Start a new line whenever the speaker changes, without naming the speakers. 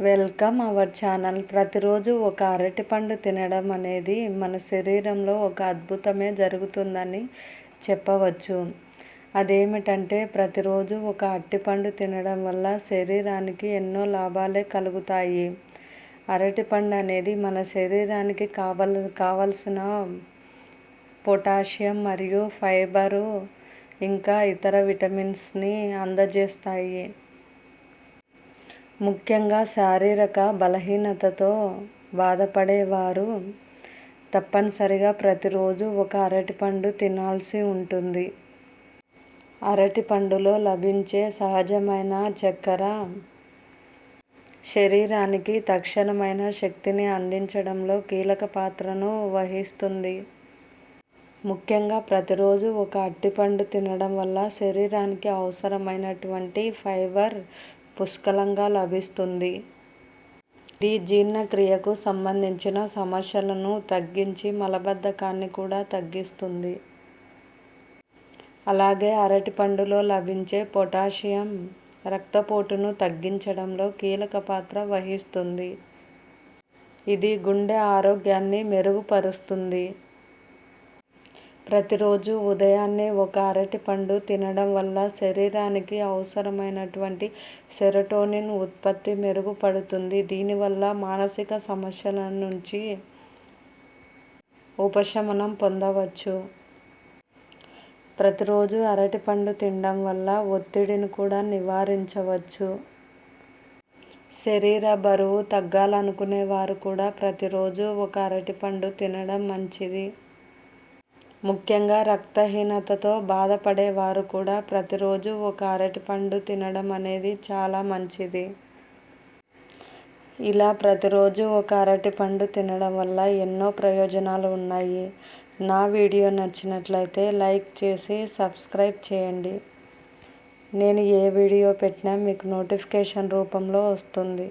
Welcome our channel. ప్రతిరోజు ఒక అరటిపండు తినడం అనేది మన శరీరంలో ఒక అద్భుతమే జరుగుతుందని చెప్పవచ్చు. అదేమిటంటే ప్రతిరోజు ఒక అరటిపండు తినడం వల్ల శరీరానికి ఎన్నో లాభాలే కలుగుతాయి. అరటిపండు అనేది మన శరీరానికి కావల కావలసిన పొటాషియం మరియు ఫైబరు ఇంకా ఇతర విటమిన్స్ని అందజేస్తాయి. ముఖ్యంగా శారీరక బలహీనతతో బాధపడేవారు తప్పనిసరిగా ప్రతిరోజు ఒక అరటిపండు తినాల్సి ఉంటుంది. అరటిపండులో లభించే సహజమైన చక్కెర శరీరానికి తక్షణమైన శక్తిని అందించడంలో కీలక పాత్రను వహిస్తుంది. ముఖ్యంగా ప్రతిరోజు ఒక అరటిపండు తినడం వల్ల శరీరానికి అవసరమైనటువంటి ఫైబర్ పుష్కలంగా లభిస్తుంది. ఇది జీర్ణక్రియకు సంబంధించిన సమస్యలను తగ్గించి మలబద్ధకాన్ని కూడా తగ్గిస్తుంది. అలాగే అరటిపండులో లభించే పొటాషియం రక్తపోటును తగ్గించడంలో కీలక పాత్ర వహిస్తుంది. ఇది గుండె ఆరోగ్యాన్ని మెరుగుపరుస్తుంది. ప్రతిరోజు ఉదయాన్నే ఒక అరటిపండు తినడం వల్ల శరీరానికి అవసరమైనటువంటి సెరటోనిన్ ఉత్పత్తి మెరుగుపడుతుంది. దీనివల్ల మానసిక సమస్యల నుంచి ఉపశమనం పొందవచ్చు. ప్రతిరోజు అరటిపండు తినడం వల్ల ఒత్తిడిని కూడా నివారించవచ్చు. శరీర బరువు తగ్గాలనుకునే వారు కూడా ప్రతిరోజు ఒక అరటిపండు తినడం మంచిది. ముఖ్యంగా రక్తహీనతతో బాధపడే వారు కూడా ప్రతిరోజు ఒక అరటిపండు తినడం అనేది చాలా మంచిది. ఇలా ప్రతిరోజు ఒక అరటిపండు తినడం వల్ల ఎన్నో ప్రయోజనాలు ఉన్నాయి. నా వీడియో నచ్చినట్లయితే లైక్ చేసి సబ్స్క్రైబ్ చేయండి. నేను ఏ వీడియో పెట్టినా మీకు నోటిఫికేషన్ రూపంలో వస్తుంది.